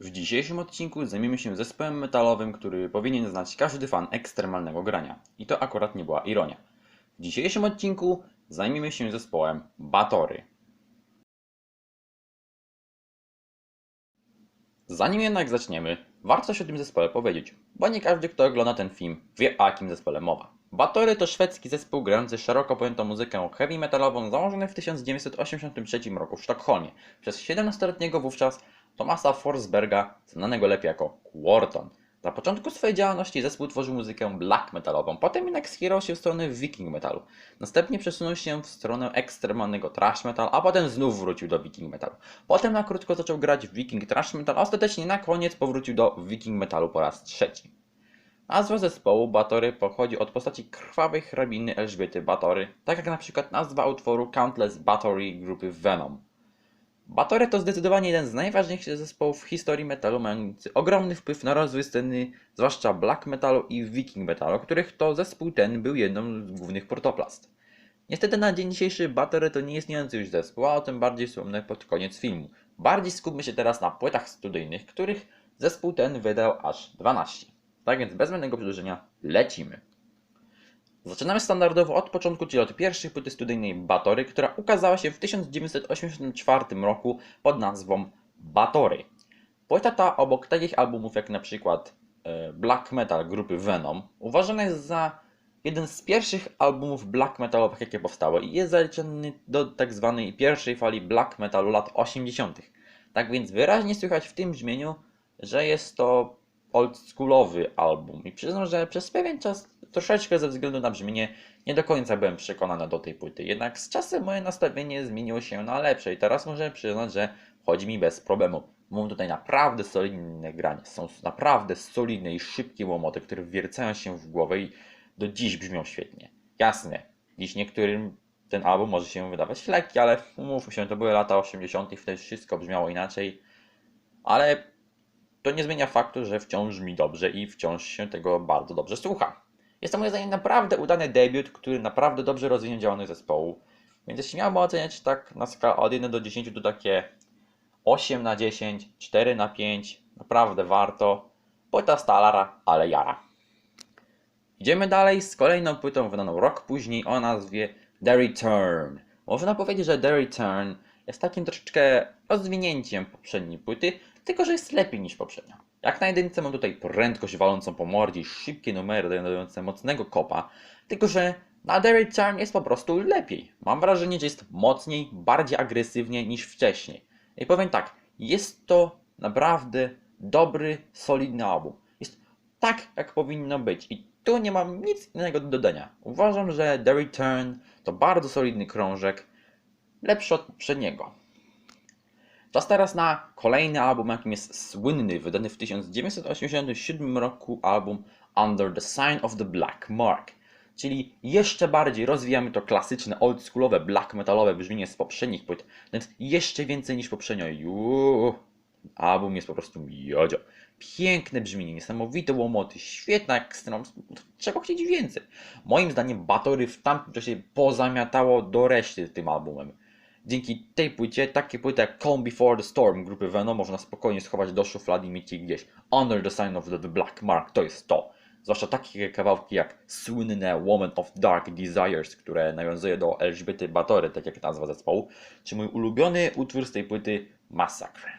W dzisiejszym odcinku zajmiemy się zespołem metalowym, który powinien znać każdy fan ekstremalnego grania. I to akurat nie była ironia. W dzisiejszym odcinku zajmiemy się zespołem Batory. Zanim jednak zaczniemy, warto coś o tym zespole powiedzieć, bo nie każdy, kto ogląda ten film, wie o jakim zespole mowa. Batory to szwedzki zespół grający szeroko pojętą muzykę heavy metalową założony w 1983 roku w Sztokholmie przez 17-letniego wówczas Tomasa Forsberga, znanego lepiej jako Quarton. Na początku swojej działalności zespół tworzył muzykę black metalową, potem jednak skierował się w stronę viking metalu. Następnie przesunął się w stronę ekstremalnego thrash metal, a potem znów wrócił do viking metalu. Potem na krótko zaczął grać w viking thrash metal, a ostatecznie na koniec powrócił do viking metalu po raz trzeci. Nazwa zespołu Batory pochodzi od postaci krwawej hrabiny Elżbiety Batory, tak jak na przykład nazwa utworu Countless Battery grupy Venom. Batory to zdecydowanie jeden z najważniejszych zespołów w historii metalu, mający ogromny wpływ na rozwój sceny, zwłaszcza black metalu i viking metalu, których to zespół ten był jedną z głównych portoplast. Niestety na dzień dzisiejszy Batory to nie istniejący już zespół, a o tym bardziej wspomnę pod koniec filmu. Bardziej skupmy się teraz na płytach studyjnych, których zespół ten wydał aż 12. Tak więc bez zbędnego przedłużenia lecimy. Zaczynamy standardowo od początku, czyli od pierwszej płyty studyjnej Batory, która ukazała się w 1984 roku pod nazwą Batory. Płyta ta obok takich albumów jak na przykład e, Black Metal grupy Venom uważana jest za jeden z pierwszych albumów black metalowych jakie powstały i jest zaliczony do tak zwanej pierwszej fali black metalu lat 80. Tak więc wyraźnie słychać w tym brzmieniu, że jest to oldschoolowy album i przyznam, że przez pewien czas troszeczkę ze względu na brzmienie nie do końca byłem przekonany do tej płyty. Jednak z czasem moje nastawienie zmieniło się na lepsze i teraz muszę przyznać, że chodzi mi bez problemu. Mam tutaj naprawdę solidne granie. Są naprawdę solidne i szybkie łomoty, które wiercają się w głowę i do dziś brzmią świetnie. Jasne, dziś niektórym ten album może się wydawać lekki, ale umówmy się, to były lata 80. wtedy wszystko brzmiało inaczej. Ale to nie zmienia faktu, że wciąż mi dobrze i wciąż się tego bardzo dobrze słucha. Jest to moim zdaniem naprawdę udany debiut, który naprawdę dobrze rozwinął działalność zespołu. Więc jeśli miałbym oceniać tak na skalę od 1 do 10, to takie 8 na 10, 4 na 5, naprawdę warto. Płyta Stalara, ale jara. Idziemy dalej z kolejną płytą wydaną rok później o nazwie The Return. Można powiedzieć, że The Return jest takim troszeczkę rozwinięciem poprzedniej płyty, tylko że jest lepiej niż poprzednia. Jak na jedynce mam tutaj prędkość walącą po mordzie i szybkie numery dające mocnego kopa, tylko że na The Return jest po prostu lepiej. Mam wrażenie, że jest mocniej, bardziej agresywnie niż wcześniej. I powiem tak, jest to naprawdę dobry, solidny album. Jest tak, jak powinno być. I tu nie mam nic innego do dodania. Uważam, że The Return to bardzo solidny krążek, lepszy od poprzedniego. Czas teraz na kolejny album, jakim jest słynny, wydany w 1987 roku album Under the Sign of the Black Mark. Czyli jeszcze bardziej rozwijamy to klasyczne, oldschoolowe, black metalowe brzmienie z poprzednich płyt, więc jeszcze więcej niż poprzednio. Juuu. Album jest po prostu miodzio. Piękne brzmienie, niesamowite łomoty, świetna ekstra, czego chcieć więcej. Moim zdaniem Batory w tamtym czasie pozamiatało do reszty tym albumem. Dzięki tej płycie, takie płyty jak Calm Before the Storm grupy Venom można spokojnie schować do szuflady i mieć je gdzieś. Under the Sign of the Black Mark to jest to. Zwłaszcza takie kawałki jak słynne Woman of Dark Desires, które nawiązuje do Elżbiety Batory, tak jak nazwa zespołu, czy mój ulubiony utwór z tej płyty Massacre.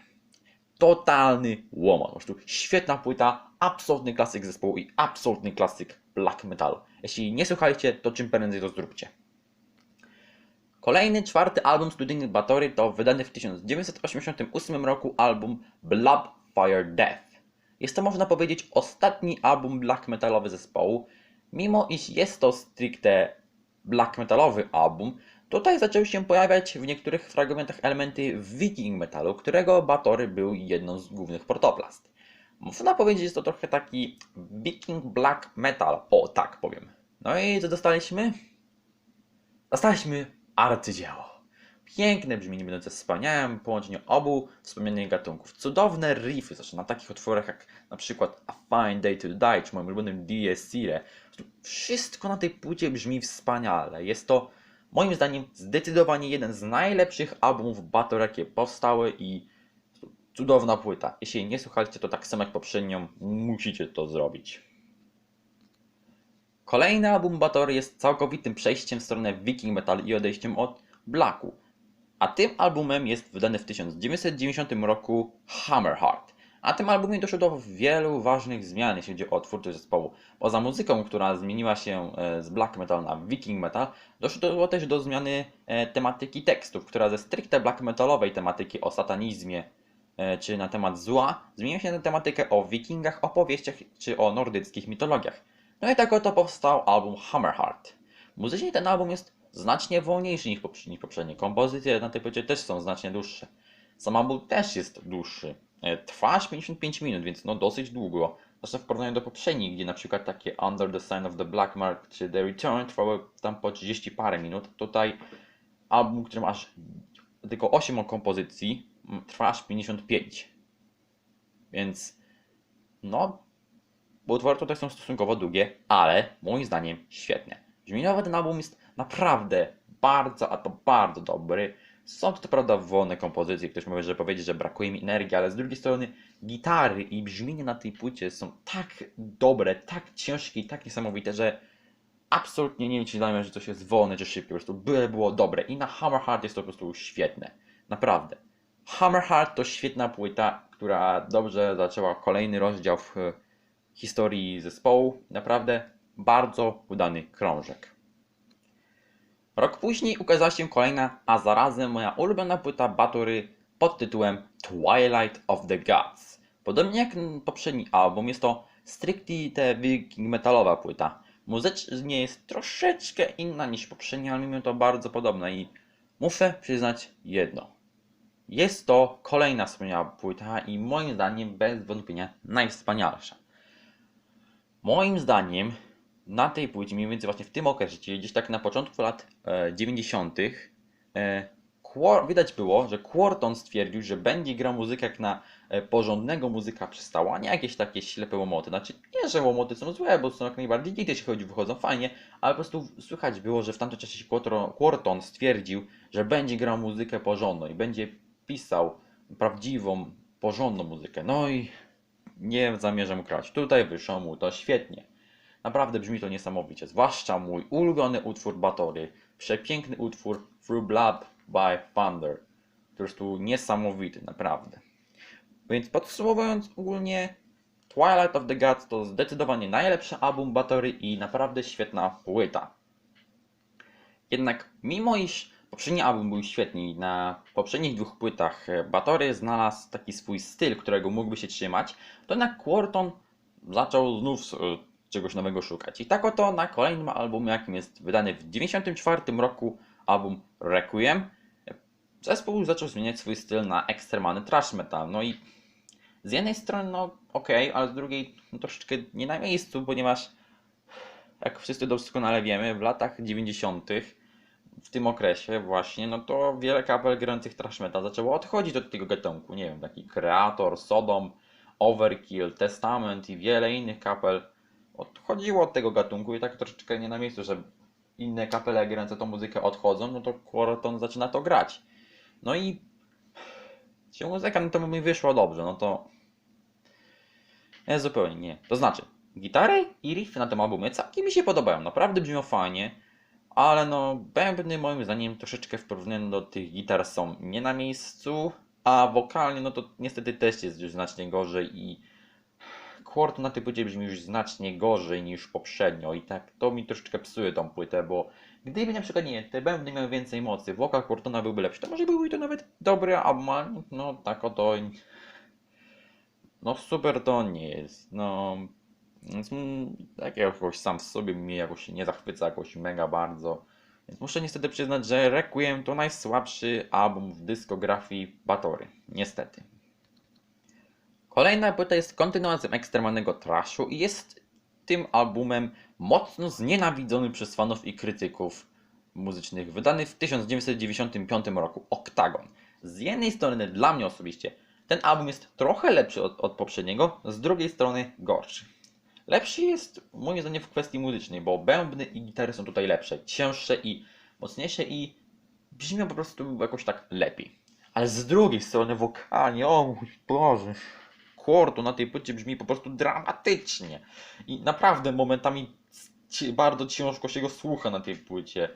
Totalny łomot. Po prostu świetna płyta, absolutny klasyk zespołu i absolutny klasyk black metalu. Jeśli nie słuchaliście, to czym prędzej to zróbcie. Kolejny, czwarty album studyjny Batory to wydany w 1988 roku album Blood Fire Death. Jest to można powiedzieć ostatni album black metalowy zespołu, mimo iż jest to stricte black metalowy album, tutaj zaczęły się pojawiać w niektórych fragmentach elementy viking metalu, którego Batory był jedną z głównych portoplast. Można powiedzieć, jest to trochę taki viking black metal, o tak powiem. No i co dostaliśmy? Dostaliśmy arcydzieło. Piękne brzmienie będące wspaniałym połączeniem obu wspomnianych gatunków. Cudowne riffy, zresztą na takich utworach jak na przykład A Fine Day to Die, czy moim ulubionym D.S. Wszystko na tej płycie brzmi wspaniale. Jest to moim zdaniem zdecydowanie jeden z najlepszych albumów Battle, jakie powstały i cudowna płyta. Jeśli nie słuchaliście, to tak samo jak poprzednią, musicie to zrobić. Kolejny album Batory jest całkowitym przejściem w stronę Viking Metal i odejściem od Blacku. A tym albumem jest wydany w 1990 roku Hammerheart. A tym albumie doszło do wielu ważnych zmian, jeśli chodzi o twórczość zespołu. Poza muzyką, która zmieniła się e, z black metal na viking metal, doszło też do zmiany e, tematyki tekstów, która ze stricte black metalowej tematyki o satanizmie e, czy na temat zła, zmieniła się na tematykę o wikingach, opowieściach czy o nordyckich mitologiach. No i tak oto powstał album Hammerheart. Muzycznie ten album jest znacznie wolniejszy niż poprzednie. Kompozycje na tej płycie też są znacznie dłuższe. Sam album też jest dłuższy. E, Trwa aż 55 minut, więc no dosyć długo. Zresztą w porównaniu do poprzednich, gdzie na przykład takie Under the Sign of the Black Mark czy The Return trwały tam po 30 parę minut. Tutaj album, który ma aż tylko 8 kompozycji, trwa aż 55. Więc no, utwory tutaj są stosunkowo długie, ale moim zdaniem świetne. Brzmieniowo ten album jest naprawdę bardzo, a to bardzo dobry. Są to prawda wolne kompozycje, ktoś może że powiedzieć, że brakuje mi energii, ale z drugiej strony gitary i brzmienie na tej płycie są tak dobre, tak ciężkie i tak niesamowite, że absolutnie nie liczy dla mnie, że coś jest wolne czy szybkie, po prostu byle było dobre i na Hammerheart jest to po prostu świetne, naprawdę. Hammerheart to świetna płyta, która dobrze zaczęła kolejny rozdział w historii zespołu, naprawdę bardzo udany krążek. Rok później ukazała się kolejna, a zarazem moja ulubiona płyta Batory pod tytułem Twilight of the Gods. Podobnie jak poprzedni album, jest to stricte viking metalowa płyta. Muzycznie jest troszeczkę inna niż poprzednia, ale mimo to bardzo podobna i muszę przyznać jedno. Jest to kolejna wspaniała płyta i moim zdaniem bez wątpienia najwspanialsza. Moim zdaniem na tej płycie, mniej więcej właśnie w tym okresie, czyli gdzieś tak na początku lat e, 90., e, widać było, że Quarton stwierdził, że będzie grał muzykę jak na e, porządnego muzyka przystała, a nie jakieś takie ślepe łomoty. Znaczy, nie, że łomoty są złe, bo są jak najbardziej gity, jeśli chodzi, wychodzą fajnie, ale po prostu słychać było, że w tamtym czasie Quarton stwierdził, że będzie grał muzykę porządną i będzie pisał prawdziwą, porządną muzykę. No i nie zamierzam grać. Tutaj wyszło mu to świetnie. Naprawdę brzmi to niesamowicie. Zwłaszcza mój ulubiony utwór Batory. Przepiękny utwór Through Blood by Thunder. Jest tu niesamowity, naprawdę. Więc podsumowując ogólnie, Twilight of the Gods to zdecydowanie najlepszy album Batory i naprawdę świetna płyta. Jednak mimo iż poprzedni album był świetny na poprzednich dwóch płytach e, Batory znalazł taki swój styl, którego mógłby się trzymać, to jednak Quarton zaczął znów e, czegoś nowego szukać. I tak oto na kolejnym albumie, jakim jest wydany w 1994 roku album Requiem, zespół zaczął zmieniać swój styl na ekstremalny thrash metal. No i z jednej strony, no okej, ale z drugiej no, troszeczkę nie na miejscu, ponieważ jak wszyscy doskonale wiemy, w latach 90. w tym okresie właśnie, no to wiele kapel grających thrash metal zaczęło odchodzić od tego gatunku. Nie wiem, taki Kreator, Sodom, Overkill, Testament i wiele innych kapel odchodziło od tego gatunku i tak troszeczkę nie na miejscu, że inne kapele grające tą muzykę odchodzą, no to Quarton zaczyna to grać. No i się muzyka, no to mi wyszło dobrze, no to nie, zupełnie nie. To znaczy, gitary i riffy na tym albumie całkiem mi się podobają, naprawdę brzmią fajnie, ale no bębny moim zdaniem troszeczkę w porównaniu do tych gitar są nie na miejscu, a wokalnie no to niestety też jest już znacznie gorzej i Quarton na tej płycie brzmi już znacznie gorzej niż poprzednio i tak to mi troszeczkę psuje tą płytę, bo gdyby na przykład nie, te bębny miały więcej mocy, wokal Quartona byłby lepszy, to może byłby to nawet dobry album, no tak oto no super to nie jest, no więc mm, tak jakoś sam w sobie mnie jakoś nie zachwyca jakoś mega bardzo, więc muszę niestety przyznać, że Requiem to najsłabszy album w dyskografii Batory, niestety. Kolejna płyta jest kontynuacją ekstremalnego trashu i jest tym albumem mocno znienawidzony przez fanów i krytyków muzycznych, wydany w 1995 roku, Octagon. Z jednej strony dla mnie osobiście ten album jest trochę lepszy od, od poprzedniego, z drugiej strony gorszy. Lepszy jest moim zdaniem w kwestii muzycznej, bo bębny i gitary są tutaj lepsze, cięższe i mocniejsze i brzmią po prostu jakoś tak lepiej. Ale z drugiej strony wokalnie, o mój Boże, Quartu na tej płycie brzmi po prostu dramatycznie. I naprawdę momentami bardzo ciężko się go słucha na tej płycie.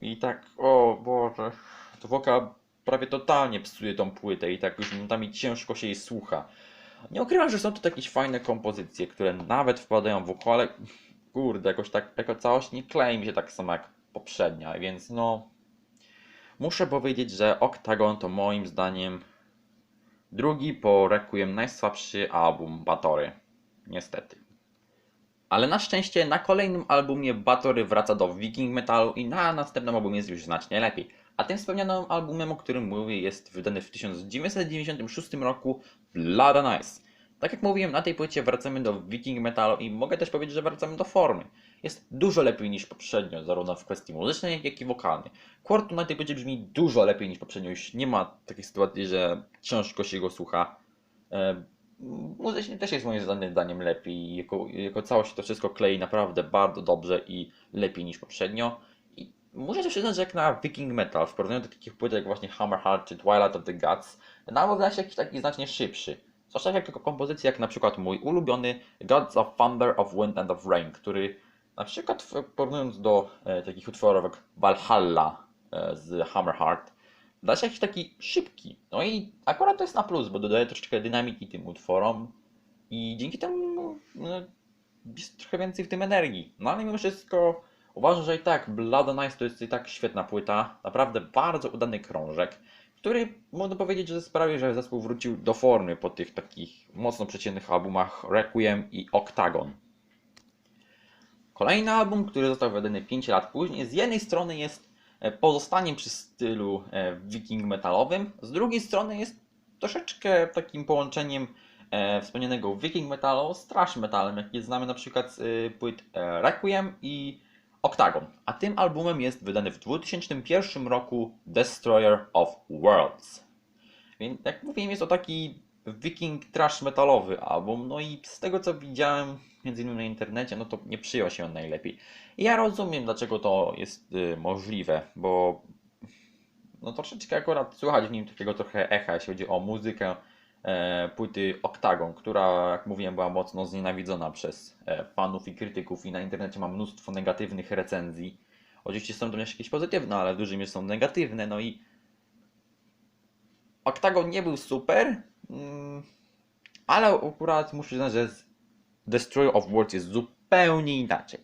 I tak, o Boże, to wokal prawie totalnie psuje tą płytę i tak już momentami ciężko się jej słucha. Nie ukrywam, że są to jakieś fajne kompozycje, które nawet wpadają w ucho, ale kurde, jakoś tak jako całość nie klei mi się tak samo jak poprzednia, więc no... Muszę powiedzieć, że Octagon to moim zdaniem drugi po Requiem najsłabszy album Batory. Niestety. Ale na szczęście na kolejnym albumie Batory wraca do Viking Metalu i na następnym albumie jest już znacznie lepiej. A tym wspomnianym albumem, o którym mówię, jest wydany w 1996 roku Blood and Ice. Tak jak mówiłem, na tej płycie wracamy do Viking Metalu i mogę też powiedzieć, że wracamy do formy. Jest dużo lepiej niż poprzednio, zarówno w kwestii muzycznej, jak i wokalnej. Quartu na tej płycie brzmi dużo lepiej niż poprzednio, już nie ma takiej sytuacji, że ciężko się go słucha. E, Muzycznie też jest moim zdaniem lepiej. Jako, jako całość to wszystko klei naprawdę bardzo dobrze i lepiej niż poprzednio. Muszę też przyznać, że jak na Viking Metal, w porównaniu do takich płyt jak właśnie Hammerheart czy Twilight of the Gods, album wydaje się jakiś taki znacznie szybszy. Zwłaszcza jak tylko kompozycje jak na przykład mój ulubiony Gods of Thunder, of Wind and of Rain, który na przykład w- porównując do e, takich utworów jak Valhalla e, z Hammerheart, da się jakiś taki szybki. No i akurat to jest na plus, bo dodaje troszeczkę dynamiki tym utworom i dzięki temu no, jest trochę więcej w tym energii. No ale mimo wszystko uważam, że i tak Blood and Ice to jest i tak świetna płyta, naprawdę bardzo udany krążek, który można powiedzieć, że sprawi, że zespół wrócił do formy po tych takich mocno przeciętnych albumach Requiem i Octagon. Kolejny album, który został wydany 5 lat później, z jednej strony jest e, pozostaniem przy stylu e, viking metalowym, z drugiej strony jest troszeczkę takim połączeniem e, wspomnianego viking metalu z thrash metalem, jaki znamy na przykład z płyt Requiem i Octagon. A tym albumem jest wydany w 2001 roku Destroyer of Worlds. Więc jak mówiłem, jest to taki viking trash metalowy album, no i z tego co widziałem między innymi na internecie, no to nie przyjął się on najlepiej. I ja rozumiem dlaczego to jest y, możliwe, bo no troszeczkę akurat słychać w nim takiego trochę echa, jeśli chodzi o muzykę płyty Octagon, która jak mówiłem była mocno znienawidzona przez e, fanów i krytyków i na internecie ma mnóstwo negatywnych recenzji. Oczywiście są też jakieś pozytywne, ale w dużej mierze są negatywne, no i Octagon nie był super, mm, ale akurat muszę przyznać, że Destroyer of Worlds jest zupełnie inaczej.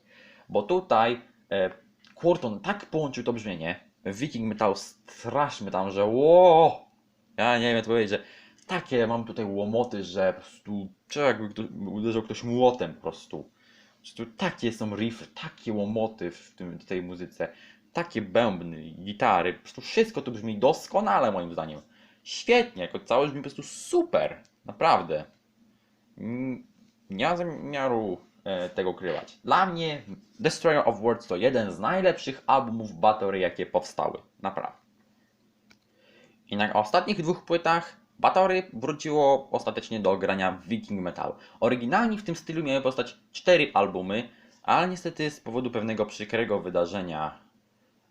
Bo tutaj e, Quarton tak połączył to brzmienie Viking Metal z Thrash Metal, że ło, ja nie wiem to powiedzieć, że takie mam tutaj łomoty, że po prostu czy jakby ktoś, uderzył ktoś młotem po prostu. Prostu takie są riffy, takie łomoty w tym, w tej muzyce, takie bębny, gitary, po prostu wszystko tu brzmi doskonale moim zdaniem. Świetnie, jako całość brzmi po prostu super, naprawdę. Mm, Nie ma zamiaru e, tego ukrywać. Dla mnie Destroyer of Worlds to jeden z najlepszych albumów Battery, jakie powstały. Naprawdę. I na ostatnich dwóch płytach Battery wróciło ostatecznie do grania w Viking Metal. Oryginalnie w tym stylu miały powstać cztery albumy, ale niestety z powodu pewnego przykrego wydarzenia,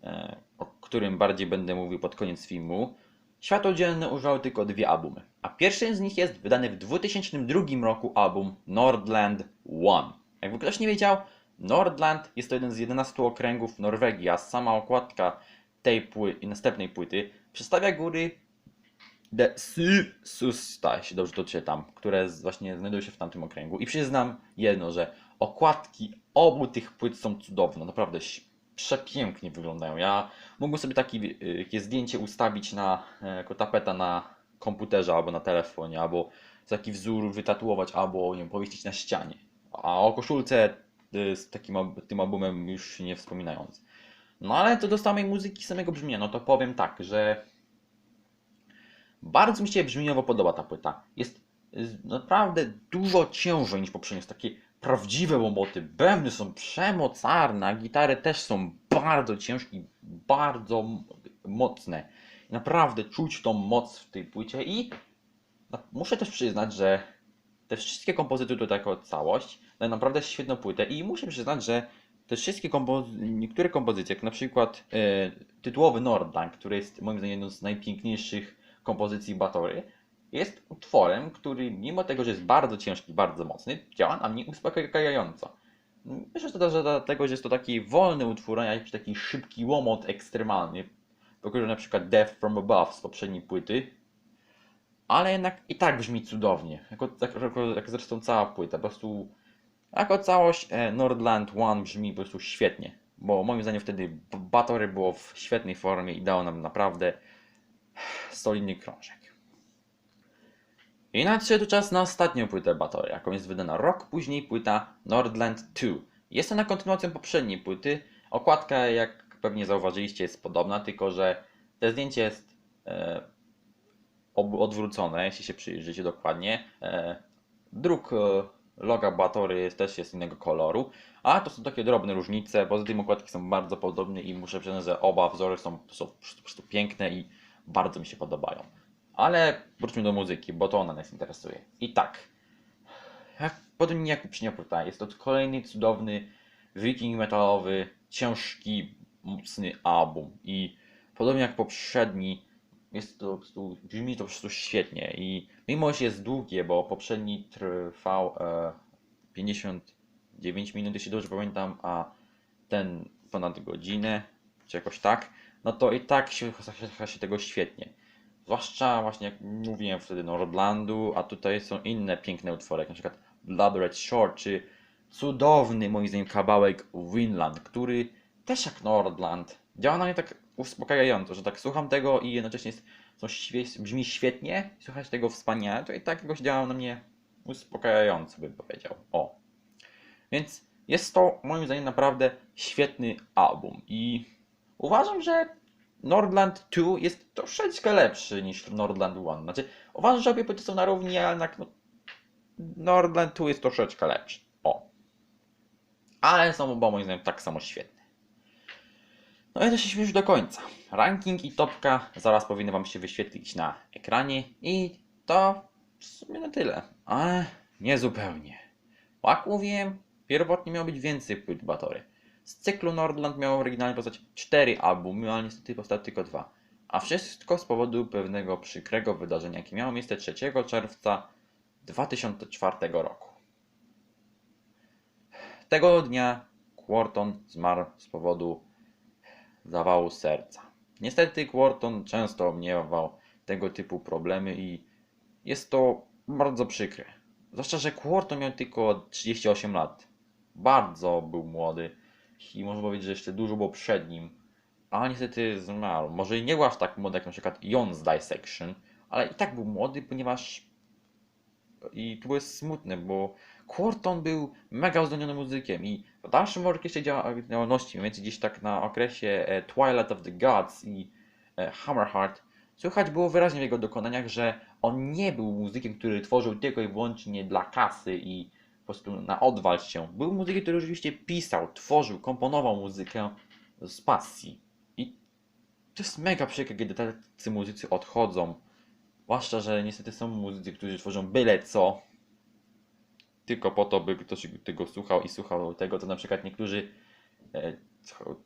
e, o którym bardziej będę mówił pod koniec filmu, Światło dzienne używały tylko dwie albumy, a pierwszym z nich jest wydany w 2002 roku album Nordland One. Jakby ktoś nie wiedział, Nordland jest to jeden z 11 okręgów Norwegii, a sama okładka tej pły i następnej płyty przedstawia góry The Sysusta, jeśli dobrze to czytam, które właśnie znajdują się w tamtym okręgu. I przyznam jedno, że okładki obu tych płyt są cudowne, naprawdę przepięknie wyglądają. Ja mógłbym sobie takie, y, takie zdjęcie ustawić na, e, jako tapeta na komputerze albo na telefonie, albo taki wzór wytatuować, albo nie wiem, powiesić na ścianie. A o koszulce y, z takim tym albumem już nie wspominając. No ale to do samej muzyki, samego brzmienia, no to powiem tak, że bardzo mi się brzmieniowo podoba ta płyta. Jest y, naprawdę dużo ciężej niż poprzednio. Jest takie prawdziwe łomoty. Bębny są przemocarne, a gitary też są bardzo ciężkie bardzo mocne. Naprawdę czuć tą moc w tej płycie i no, muszę też przyznać, że te wszystkie kompozyty tutaj jako całość dają naprawdę świetną płytę i muszę przyznać, że te wszystkie kompozy- niektóre kompozycje, jak na przykład e, tytułowy Nordland, który jest moim zdaniem jedną z najpiękniejszych kompozycji Batory, jest utworem, który mimo tego, że jest bardzo ciężki, bardzo mocny, działa na mnie uspokajająco. Myślę, że to że dlatego, że jest to taki wolny utwór, a jakiś taki szybki łomot ekstremalny, pokrywy na przykład Death from Above z poprzedniej płyty, ale jednak i tak brzmi cudownie, jako, jako, jak zresztą cała płyta, po prostu jako całość e, Nordland One brzmi po prostu świetnie, bo moim zdaniem wtedy Batory było w świetnej formie i dało nam naprawdę solidny krążek. I nadszedł czas na ostatnią płytę Batory, jaką jest wydana rok później płyta Nordland 2. Jest ona kontynuacją poprzedniej płyty. Okładka, jak pewnie zauważyliście, jest podobna, tylko że to zdjęcie jest e, odwrócone, jeśli się przyjrzycie dokładnie. E, druk e, loga Batory jest, też jest innego koloru, a to są takie drobne różnice. Poza tym okładki są bardzo podobne i muszę przyznać, że oba wzory są, są po prostu piękne i bardzo mi się podobają. Ale wróćmy do muzyki, bo to ona nas interesuje. I tak, podobnie jak poprzednia płyta, jest to kolejny cudowny wiking metalowy, ciężki, mocny album. I podobnie jak poprzedni, jest to prostu, brzmi to po prostu świetnie. I mimo, że jest długie, bo poprzedni trwał e, 59 minut, jeśli dobrze pamiętam, a ten ponad godzinę, czy jakoś tak, no to i tak się, słucha się tego świetnie. Zwłaszcza właśnie jak mówiłem wtedy Nordlandu, a tutaj są inne piękne utwory, jak na przykład Blood Red Shore, czy cudowny moim zdaniem kawałek Winland, który też jak Nordland działa na mnie tak uspokajająco, że tak słucham tego i jednocześnie jest, świe- brzmi świetnie, słuchać tego wspaniale, to i tak jakoś działa na mnie uspokajająco, bym powiedział. O. Więc jest to moim zdaniem naprawdę świetny album i uważam, że Nordland 2 jest troszeczkę lepszy niż Nordland 1. Znaczy, uważam, że obie płyty są na równi, ale jednak no, Nordland 2 jest troszeczkę lepszy. O. Ale są oba moim zdaniem tak samo świetne. No i doszliśmy już do końca. Ranking i topka zaraz powinny Wam się wyświetlić na ekranie i to w sumie na tyle. Ale nie zupełnie. Jak mówiłem, pierwotnie miało być więcej płyt Batory. Z cyklu Nordland miało oryginalnie powstać 4 albumy, ale niestety powstały tylko dwa. A wszystko z powodu pewnego przykrego wydarzenia, jakie miało miejsce 3 czerwca 2004 roku. Tego dnia Quarton zmarł z powodu zawału serca. Niestety Quarton często miewał tego typu problemy i jest to bardzo przykre. Zwłaszcza, że Quarton miał tylko 38 lat. Bardzo był młody i można powiedzieć, że jeszcze dużo było przed nim. A niestety zmarł. Może i nie był aż tak młody jak na przykład Jon z Dissection, ale i tak był młody, ponieważ i to było smutne, bo Quarton był mega uzdolnionym muzykiem i w dalszym dzia- działalności, mniej więcej gdzieś tak na okresie e, Twilight of the Gods i e, Hammerheart, słychać było wyraźnie w jego dokonaniach, że on nie był muzykiem, który tworzył tylko i wyłącznie dla kasy i prostu na odwal się. Był muzykiem, który rzeczywiście pisał, tworzył, komponował muzykę z pasji. I to jest mega przykre, kiedy tacy muzycy odchodzą. Zwłaszcza, że niestety są muzycy, którzy tworzą byle co, tylko po to, by ktoś tego słuchał i słuchał tego, co na przykład niektórzy e,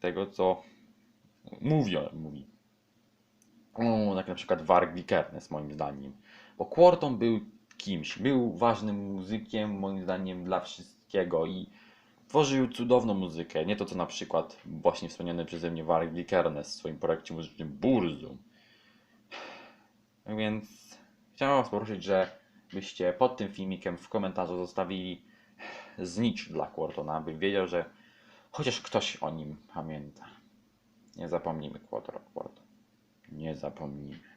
tego, co mówią, mówi. O, jak na przykład Warg Vikernes, moim zdaniem. Bo Quarton był kimś, był ważnym muzykiem, moim zdaniem, dla wszystkiego i tworzył cudowną muzykę. Nie to, co na przykład właśnie wspomniany przeze mnie Warg Vikernes w swoim projekcie muzycznym Burzum. Więc chciałem Was poruszyć, że byście pod tym filmikiem w komentarzu zostawili znicz dla Quartona, bym wiedział, że chociaż ktoś o nim pamięta. Nie zapomnijmy Quartona. Quarton. Nie zapomnijmy.